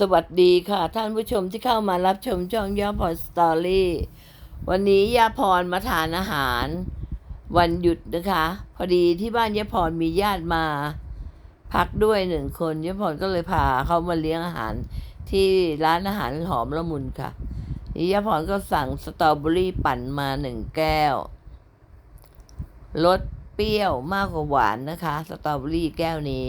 สวัสดีค่ะ ท่านผู้ชมที่เข้ามารับชมช่องย่าพรสตอรี่วันนี้ย่าพรมาทานอาหาร วันหยุดนะคะ พอดีที่บ้านย่าพรมีญาติมา พักด้วยหนึ่งคนย่าพรก็เลยพาเขามาเลี้ยงอาหารที่ร้านอาหารหอมละมุนค่ะนี่ย่าพรก็สั่งสตรอเบอรี่ปั่นมาหนึ่งแก้วรสเปรี้ยวมากกว่าหวานนะคะ สตรอเบอรี่แก้วนี้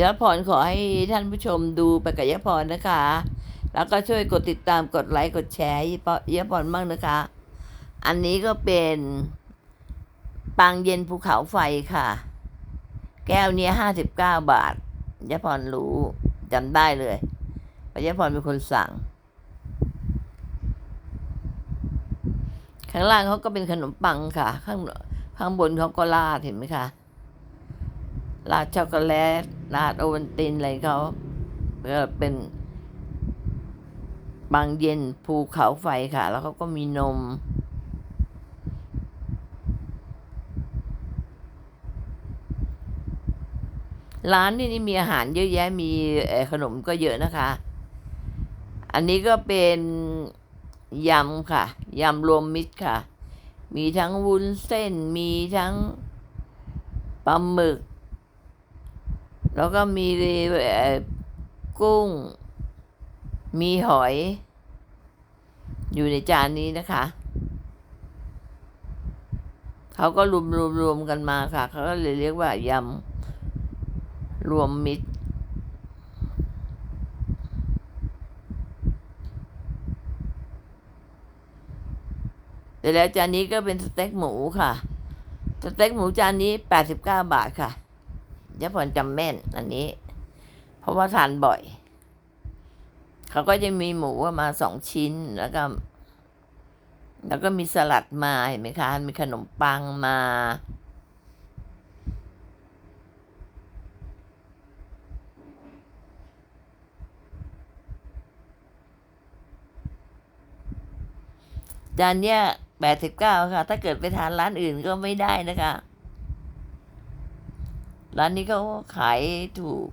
ยะพรขอให้ท่านผู้ชมดูไปกับยะพรนะคะ แล้วก็ช่วยกดติดตามกดไลค์กดแชร์ยะพรยะพรบ้างนะคะ อันนี้ก็เป็นปังเย็นภูเขาไฟค่ะ แก้วเนี้ยห้าสิบเก้าบาทยะพรรู้จำได้เลยเพราะยะพรเป็นคนสั่ง ข้างล่างเขาก็เป็นขนมปังค่ะ ข้างข้างบนเขาก็ราดเห็นไหมคะ ราดช็อกโกแลตราดโอวัลตินอะไรเขาก็เป็นบางเย็นภูเขาไฟค่ะ แล้วเขาก็มีนม ร้านนี่นี่มีอาหารเยอะแยะมีขนมก็เยอะนะคะ อันนี้ก็เป็นยำค่ะยำรวมมิตรค่ะ มีทั้งวุ้นเส้นมีทั้งปลาหมึก แล้วก็มีกุ้ง มีหอย อยู่ในจานนี้นะคะ เขาก็รวมรวมรวมกันมาค่ะ เขาก็เลยเรียกว่ายำรวมมิตรเสร็จแล้วจานนี้ก็เป็นสเต็กหมูค่ะ สเต็กหมูจานนี้แปดสิบเก้าบาทค่ะ ยะพรจำแม่นอันนี้ เพราะว่าทานบ่อย เขาก็จะมีหมูมาสองชิ้นแล้วก็ แล้วก็มีสลัดมาเห็นไหมคะ มีขนมปังมา จานเนี้ยแปดสิบเก้าค่ะ ถ้าเกิดไปทานร้านอื่นก็ไม่ได้นะคะ ร้านนี้เขาขายถูก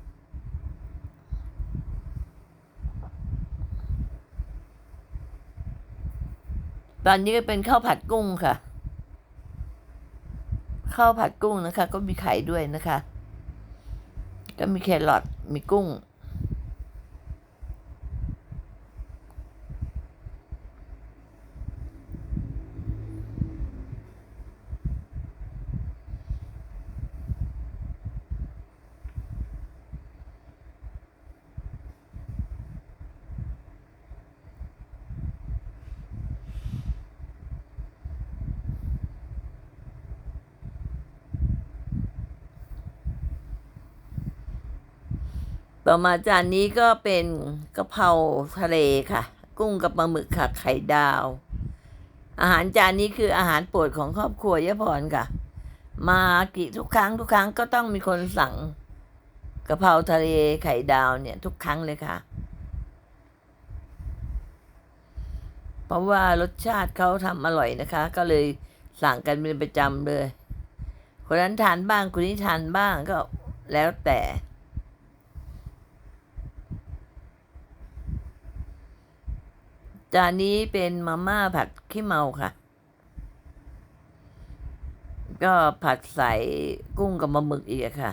ตอนนี้ก็เป็นข้าวผัดกุ้งค่ะ ข้าวผัดกุ้งนะคะ ก็มีไข่ด้วยนะคะ ก็มีแครอทมีกุ้ง ต่อมาจานนี้ก็เป็นกะเพราทะเลค่ะ กุ้งกับปลาหมึกค่ะไข่ดาว อาหารจานนี้คืออาหารโปรดของครอบครัวยะพรค่ะ มากี่ทุกครั้งทุกครั้งก็ต้องมีคนสั่งกะเพราทะเลไข่ดาวเนี่ยทุกครั้งเลยค่ะ เพราะว่ารสชาติเขาทำอร่อยนะคะ ก็เลยสั่งกันเป็นประจำเลย คนนั้นทานบ้างคนนี้ทานบ้างก็แล้วแต่ จานนี้เป็นมาม่าผัดขี้เมาค่ะ ก็ผัดใส่กุ้งกับปลาหมึกอีกค่ะ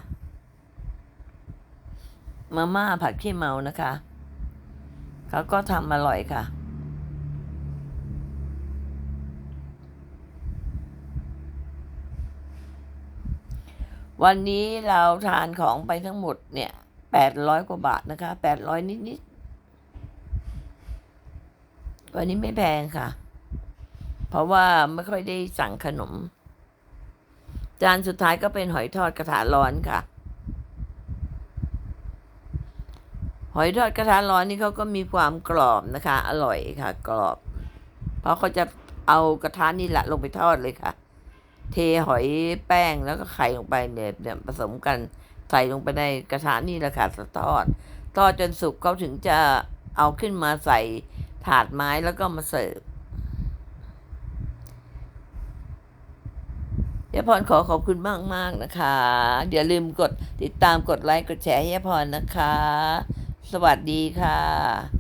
มาม่าผัดขี้เมานะคะเขาก็ทำอร่อยค่ะ วันนี้เราทานของไปทั้งหมดเนี่ยแปดร้อยกว่าบาทนะคะแปดร้อยนิดๆ วันนี้ไม่แพงค่ะ เพราะว่าไม่ค่อยได้สั่งขนม จานสุดท้ายก็เป็นหอยทอดกระทะร้อนค่ะ หอยทอดกระทะร้อนนี่เขาก็มีความกรอบนะคะ อร่อยค่ะ กรอบ เพราะเขาจะเอากระทะนี่แหละลงไปทอดเลยค่ะ เทหอยแป้งแล้วก็ไข่ลงไปเนี่ยเนี่ยผสมกันใส่ลงไปในกระทะนี่แหละค่ะทอด ทอดจนสุกเขาถึงจะเอาขึ้นมาใส่ ถาดไม้แล้วก็มาเสิร์ฟยาพรขอขอบคุณมากมากนะคะ อย่าลืมกดติดตามกดไลค์กดแชร์ให้ยาพรนะคะ สวัสดีค่ะ